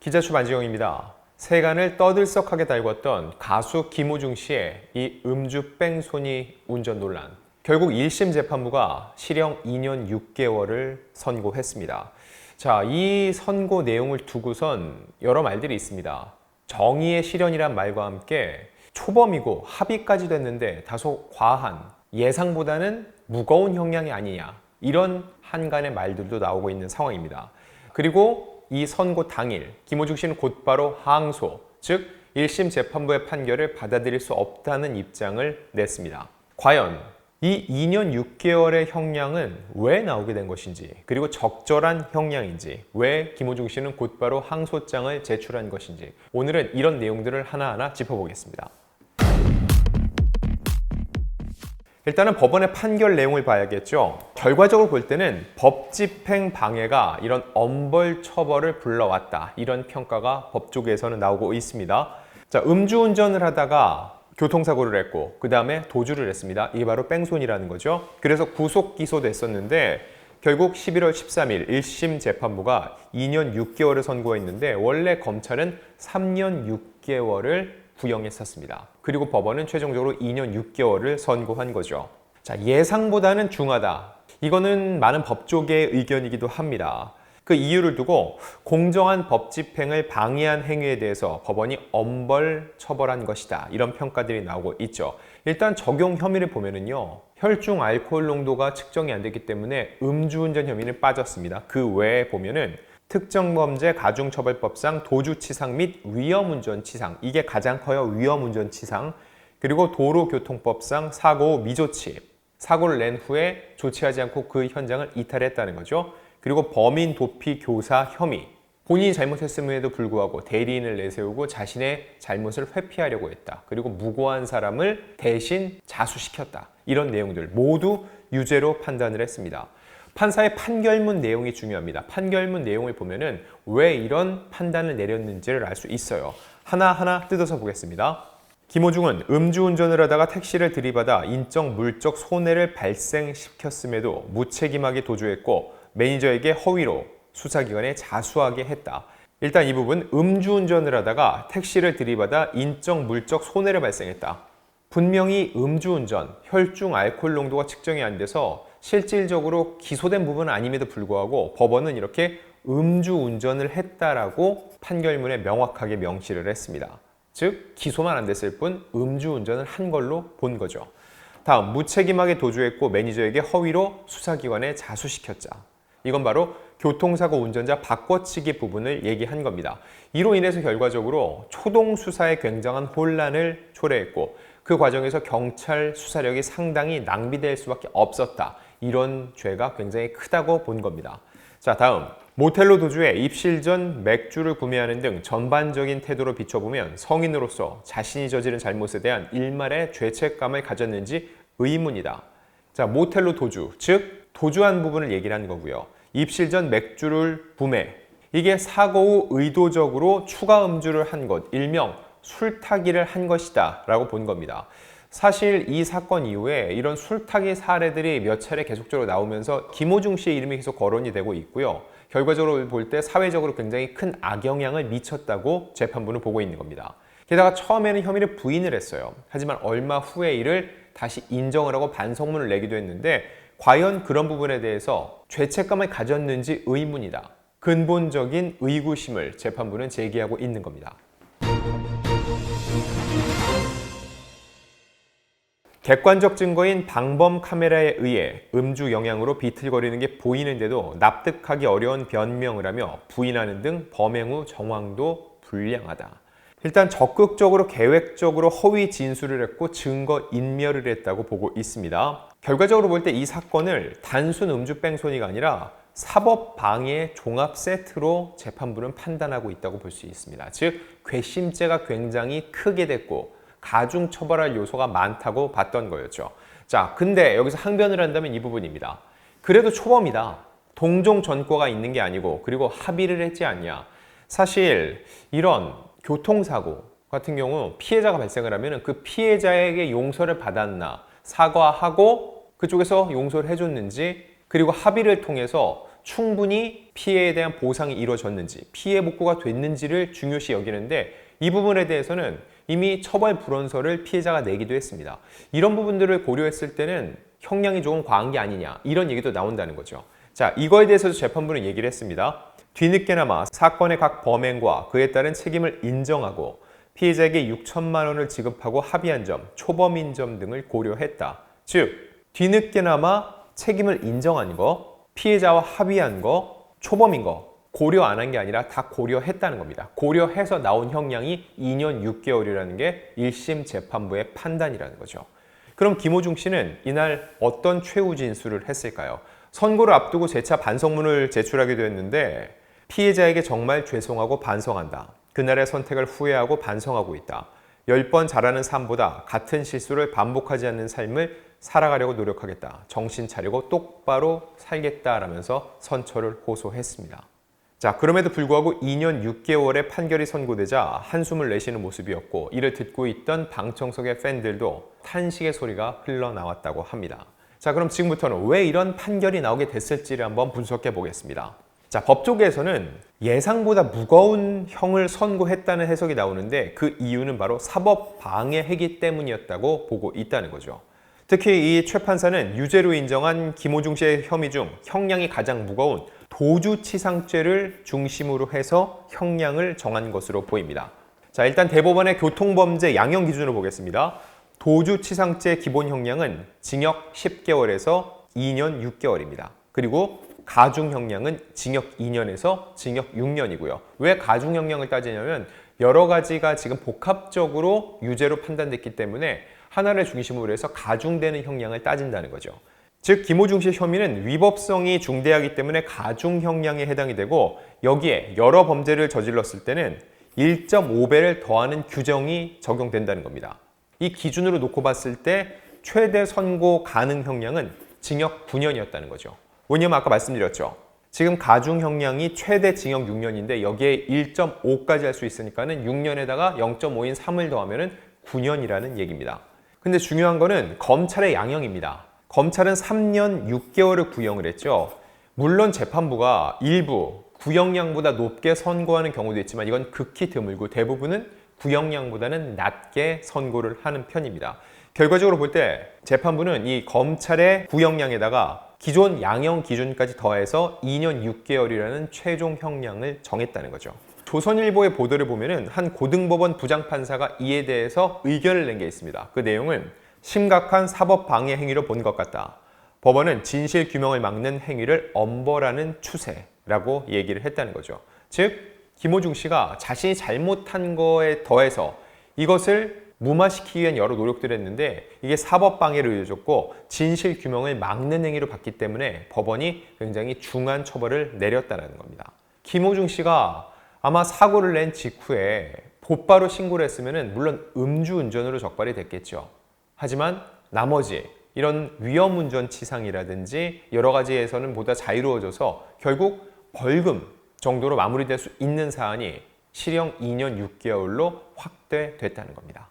기자추 만지영입니다. 세간을 떠들썩하게 달궜던 가수 김호중 씨의 이 음주 뺑소니 운전 논란. 결국 1심 재판부가 실형 2년 6개월을 선고했습니다. 자, 이 선고 내용을 두고선 여러 말들이 있습니다. 정의의 실현이란 말과 함께 초범이고 합의까지 됐는데 다소 과한 예상보다는 무거운 형량이 아니냐 이런 한간의 말들도 나오고 있는 상황입니다. 그리고 이 선고 당일 김호중 씨는 곧바로 항소, 즉 1심 재판부의 판결을 받아들일 수 없다는 입장을 냈습니다. 과연 이 2년 6개월의 형량은 왜 나오게 된 것인지, 그리고 적절한 형량인지, 왜 김호중 씨는 곧바로 항소장을 제출한 것인지, 오늘은 이런 내용들을 하나하나 짚어보겠습니다. 일단은 법원의 판결 내용을 봐야겠죠. 결과적으로 볼 때는 법 집행 방해가 이런 엄벌 처벌을 불러왔다. 이런 평가가 법 쪽에서는 나오고 있습니다. 자, 음주운전을 하다가 교통사고를 했고, 그 다음에 도주를 했습니다. 이게 바로 뺑손이라는 거죠. 그래서 구속 기소됐었는데, 결국 11월 13일 1심 재판부가 2년 6개월을 선고했는데, 원래 검찰은 3년 6개월을 구형했었습니다. 그리고 법원은 최종적으로 2년 6개월을 선고한 거죠. 자, 예상보다는 중하다. 이거는 많은 법조계의 의견이기도 합니다. 그 이유를 두고 공정한 법 집행을 방해한 행위에 대해서 법원이 엄벌 처벌한 것이다. 이런 평가들이 나오고 있죠. 일단 적용 혐의를 보면은요. 혈중 알코올 농도가 측정이 안 됐기 때문에 음주운전 혐의는 빠졌습니다. 그 외에 보면은 특정범죄 가중처벌법상 도주치상 및 위험운전치상. 이게 가장 커요. 위험운전치상. 그리고 도로교통법상 사고 미조치. 사고를 낸 후에 조치하지 않고 그 현장을 이탈했다는 거죠. 그리고 범인 도피 교사 혐의. 본인이 잘못했음에도 불구하고 대리인을 내세우고 자신의 잘못을 회피하려고 했다. 그리고 무고한 사람을 대신 자수시켰다. 이런 내용들 모두 유죄로 판단을 했습니다 판사의 판결문 내용이 중요합니다. 판결문 내용을 보면은 왜 이런 판단을 내렸는지를 알 수 있어요. 하나하나 뜯어서 보겠습니다. 김호중은 음주운전을 하다가 택시를 들이받아 인적 물적 손해를 발생시켰음에도 무책임하게 도주했고 매니저에게 허위로 수사기관에 자수하게 했다. 일단 이 부분 음주운전을 하다가 택시를 들이받아 인적 물적 손해를 발생했다. 분명히 음주운전, 혈중 알코올 농도가 측정이 안 돼서 실질적으로 기소된 부분은 아님에도 불구하고 법원은 이렇게 음주 운전을 했다라고 판결문에 명확하게 명시를 했습니다. 즉 기소만 안 됐을 뿐 음주 운전을 한 걸로 본 거죠. 다음 무책임하게 도주했고 매니저에게 허위로 수사기관에 자수시켰자. 이건 바로 교통사고 운전자 바꿔치기 부분을 얘기한 겁니다. 이로 인해서 결과적으로 초동 수사에 굉장한 혼란을 초래했고 그 과정에서 경찰 수사력이 상당히 낭비될 수밖에 없었다. 이런 죄가 굉장히 크다고 본 겁니다. 자, 다음. 모텔로 도주해 입실 전 맥주를 구매하는 등 전반적인 태도로 비춰보면 성인으로서 자신이 저지른 잘못에 대한 일말의 죄책감을 가졌는지 의문이다. 자, 모텔로 도주, 즉 도주한 부분을 얘기를 한 거고요. 입실 전 맥주를 구매. 이게 사고 후 의도적으로 추가 음주를 한 것, 일명 술타기를 한 것이다 라고 본 겁니다. 사실 이 사건 이후에 이런 술 타기 사례들이 몇 차례 계속적으로 나오면서 김호중 씨의 이름이 계속 거론이 되고 있고요. 결과적으로 볼 때 사회적으로 굉장히 큰 악영향을 미쳤다고 재판부는 보고 있는 겁니다. 게다가 처음에는 혐의를 부인을 했어요. 하지만 얼마 후에 이를 다시 인정을 하고 반성문을 내기도 했는데 과연 그런 부분에 대해서 죄책감을 가졌는지 의문이다. 근본적인 의구심을 재판부는 제기하고 있는 겁니다. 객관적 증거인 방범 카메라에 의해 음주 영향으로 비틀거리는 게 보이는데도 납득하기 어려운 변명을 하며 부인하는 등 범행 후 정황도 불량하다. 일단 적극적으로 계획적으로 허위 진술을 했고 증거 인멸을 했다고 보고 있습니다. 결과적으로 볼 때 이 사건을 단순 음주 뺑소니가 아니라 사법 방해 종합 세트로 재판부는 판단하고 있다고 볼 수 있습니다. 즉 괘씸죄가 굉장히 크게 됐고 가중 처벌할 요소가 많다고 봤던 거였죠. 자, 근데 여기서 항변을 한다면 이 부분입니다. 그래도 초범이다. 동종 전과가 있는 게 아니고 그리고 합의를 했지 않냐. 사실 이런 교통사고 같은 경우 피해자가 발생을 하면 그 피해자에게 용서를 받았나 사과하고 그쪽에서 용서를 해줬는지 그리고 합의를 통해서 충분히 피해에 대한 보상이 이루어졌는지 피해 복구가 됐는지를 중요시 여기는데 이 부분에 대해서는 이미 처벌 불원서를 피해자가 내기도 했습니다. 이런 부분들을 고려했을 때는 형량이 조금 과한 게 아니냐 이런 얘기도 나온다는 거죠. 자 이거에 대해서도 재판부는 얘기를 했습니다. 뒤늦게나마 사건의 각 범행과 그에 따른 책임을 인정하고 피해자에게 6천만 원을 지급하고 합의한 점, 초범인 점 등을 고려했다. 즉 뒤늦게나마 책임을 인정한 거, 피해자와 합의한 거, 초범인 거 고려 안 한 게 아니라 다 고려했다는 겁니다. 고려해서 나온 형량이 2년 6개월이라는 게 1심 재판부의 판단이라는 거죠. 그럼 김호중 씨는 이날 어떤 최후 진술을 했을까요? 선고를 앞두고 재차 반성문을 제출하기도 했는데 피해자에게 정말 죄송하고 반성한다. 그날의 선택을 후회하고 반성하고 있다. 열번 잘하는 삶보다 같은 실수를 반복하지 않는 삶을 살아가려고 노력하겠다. 정신 차리고 똑바로 살겠다라면서 선처를 호소했습니다. 자, 그럼에도 불구하고 2년 6개월의 판결이 선고되자 한숨을 내쉬는 모습이었고 이를 듣고 있던 방청석의 팬들도 탄식의 소리가 흘러나왔다고 합니다. 자, 그럼 지금부터는 왜 이런 판결이 나오게 됐을지를 한번 분석해 보겠습니다. 자, 법조계에서는 예상보다 무거운 형을 선고했다는 해석이 나오는데 그 이유는 바로 사법 방해 행위 때문이었다고 보고 있다는 거죠. 특히 이 최 판사는 유죄로 인정한 김호중 씨의 혐의 중 형량이 가장 무거운 도주치상죄를 중심으로 해서 형량을 정한 것으로 보입니다. 자, 일단 대법원의 교통범죄 양형 기준으로 보겠습니다. 도주치상죄 기본 형량은 징역 10개월에서 2년 6개월입니다. 그리고 가중 형량은 징역 2년에서 징역 6년이고요. 왜 가중 형량을 따지냐면 여러 가지가 지금 복합적으로 유죄로 판단됐기 때문에 하나를 중심으로 해서 가중되는 형량을 따진다는 거죠. 즉 김호중 씨 혐의는 위법성이 중대하기 때문에 가중 형량에 해당이 되고 여기에 여러 범죄를 저질렀을 때는 1.5배를 더하는 규정이 적용된다는 겁니다. 이 기준으로 놓고 봤을 때 최대 선고 가능 형량은 징역 9년이었다는 거죠. 왜냐면 아까 말씀드렸죠. 지금 가중 형량이 최대 징역 6년인데 여기에 1.5까지 할 수 있으니까는 6년에다가 0.5인 3을 더하면은 9년이라는 얘기입니다. 근데 중요한 거는 검찰의 양형입니다. 검찰은 3년 6개월을 구형을 했죠. 물론 재판부가 일부 구형량보다 높게 선고하는 경우도 있지만 이건 극히 드물고 대부분은 구형량보다는 낮게 선고를 하는 편입니다. 결과적으로 볼 때 재판부는 이 검찰의 구형량에다가 기존 양형 기준까지 더해서 2년 6개월이라는 최종 형량을 정했다는 거죠. 조선일보의 보도를 보면은 한 고등법원 부장판사가 이에 대해서 의견을 낸 게 있습니다. 그 내용은 심각한 사법 방해 행위로 본 것 같다. 법원은 진실 규명을 막는 행위를 엄벌하는 추세라고 얘기를 했다는 거죠. 즉 김호중 씨가 자신이 잘못한 거에 더해서 이것을 무마시키기 위한 여러 노력들을 했는데 이게 사법 방해를 이어졌고 진실 규명을 막는 행위로 봤기 때문에 법원이 굉장히 중한 처벌을 내렸다는 겁니다. 김호중 씨가 아마 사고를 낸 직후에 곧바로 신고를 했으면 물론 음주운전으로 적발이 됐겠죠. 하지만 나머지 이런 위험운전 치상이라든지 여러 가지에서는 보다 자유로워져서 결국 벌금 정도로 마무리될 수 있는 사안이 실형 2년 6개월로 확대됐다는 겁니다.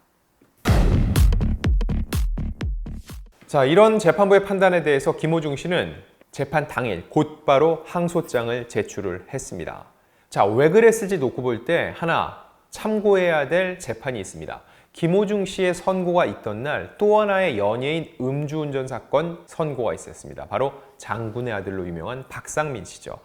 자, 이런 재판부의 판단에 대해서 김호중 씨는 재판 당일 곧바로 항소장을 제출을 했습니다. 자, 왜 그랬을지 놓고 볼 때 하나 참고해야 될 재판이 있습니다. 김호중 씨의 선고가 있던 날 또 하나의 연예인 음주운전 사건 선고가 있었습니다. 바로 장군의 아들로 유명한 박상민 씨죠.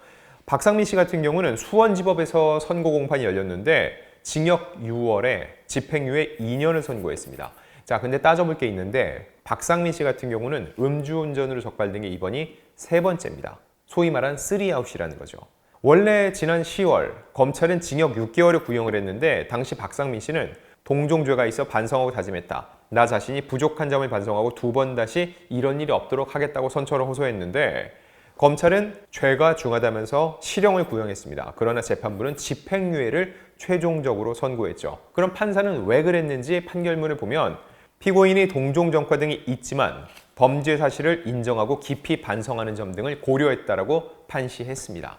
박상민 씨 같은 경우는 수원지법에서 선고 공판이 열렸는데 징역 6월에 집행유예 2년을 선고했습니다. 자, 근데 따져볼 게 있는데 박상민 씨 같은 경우는 음주운전으로 적발된 게 이번이 세 번째입니다. 소위 말한 쓰리아웃이라는 거죠. 원래 지난 10월 검찰은 징역 6개월을 구형을 했는데 당시 박상민 씨는 동종죄가 있어 반성하고 다짐했다. 나 자신이 부족한 점을 반성하고 두 번 다시 이런 일이 없도록 하겠다고 선처를 호소했는데 검찰은 죄가 중하다면서 실형을 구형했습니다. 그러나 재판부는 집행유예를 최종적으로 선고했죠. 그럼 판사는 왜 그랬는지 판결문을 보면 피고인이 동종정과 등이 있지만 범죄 사실을 인정하고 깊이 반성하는 점 등을 고려했다라고 판시했습니다.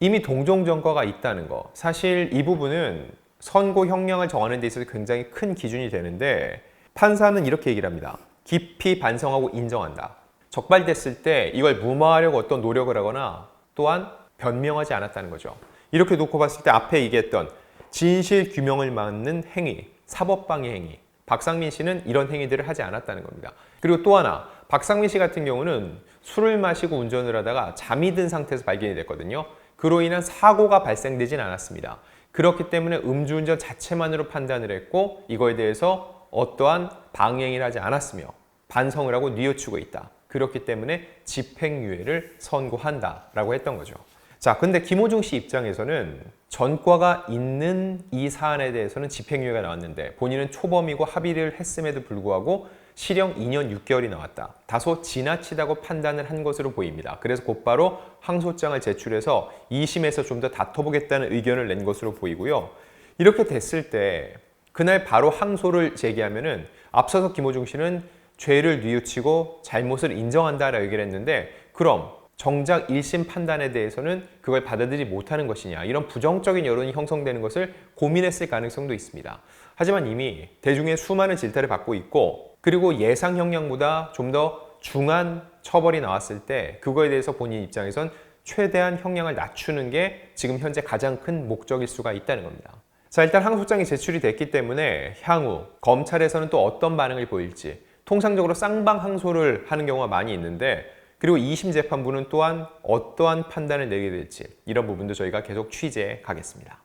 이미 동종정과가 있다는 거. 사실 이 부분은 선고 형량을 정하는 데 있어서 굉장히 큰 기준이 되는데 판사는 이렇게 얘기를 합니다. 깊이 반성하고 인정한다. 적발됐을 때 이걸 무마하려고 어떤 노력을 하거나 또한 변명하지 않았다는 거죠. 이렇게 놓고 봤을 때 앞에 얘기했던 진실 규명을 막는 행위, 사법방해 행위. 박상민 씨는 이런 행위들을 하지 않았다는 겁니다. 그리고 또 하나, 박상민 씨 같은 경우는 술을 마시고 운전을 하다가 잠이 든 상태에서 발견이 됐거든요. 그로 인한 사고가 발생되진 않았습니다. 그렇기 때문에 음주운전 자체만으로 판단을 했고 이거에 대해서 어떠한 방행을 하지 않았으며 반성을 하고 뉘우치고 있다. 그렇기 때문에 집행유예를 선고한다라고 했던 거죠. 자, 근데 김호중 씨 입장에서는 전과가 있는 이 사안에 대해서는 집행유예가 나왔는데 본인은 초범이고 합의를 했음에도 불구하고 실형 2년 6개월이 나왔다. 다소 지나치다고 판단을 한 것으로 보입니다. 그래서 곧바로 항소장을 제출해서 2심에서 좀 더 다퉈보겠다는 의견을 낸 것으로 보이고요. 이렇게 됐을 때 그날 바로 항소를 제기하면은 앞서서 김호중 씨는 죄를 뉘우치고 잘못을 인정한다라고 얘기를 했는데 그럼 정작 1심 판단에 대해서는 그걸 받아들이지 못하는 것이냐 이런 부정적인 여론이 형성되는 것을 고민했을 가능성도 있습니다. 하지만 이미 대중의 수많은 질타를 받고 있고 그리고 예상 형량보다 좀 더 중한 처벌이 나왔을 때 그거에 대해서 본인 입장에선 최대한 형량을 낮추는 게 지금 현재 가장 큰 목적일 수가 있다는 겁니다. 자, 일단 항소장이 제출이 됐기 때문에 향후 검찰에서는 또 어떤 반응을 보일지 통상적으로 쌍방 항소를 하는 경우가 많이 있는데 그리고 2심 재판부는 또한 어떠한 판단을 내게 될지 이런 부분도 저희가 계속 취재해 가겠습니다.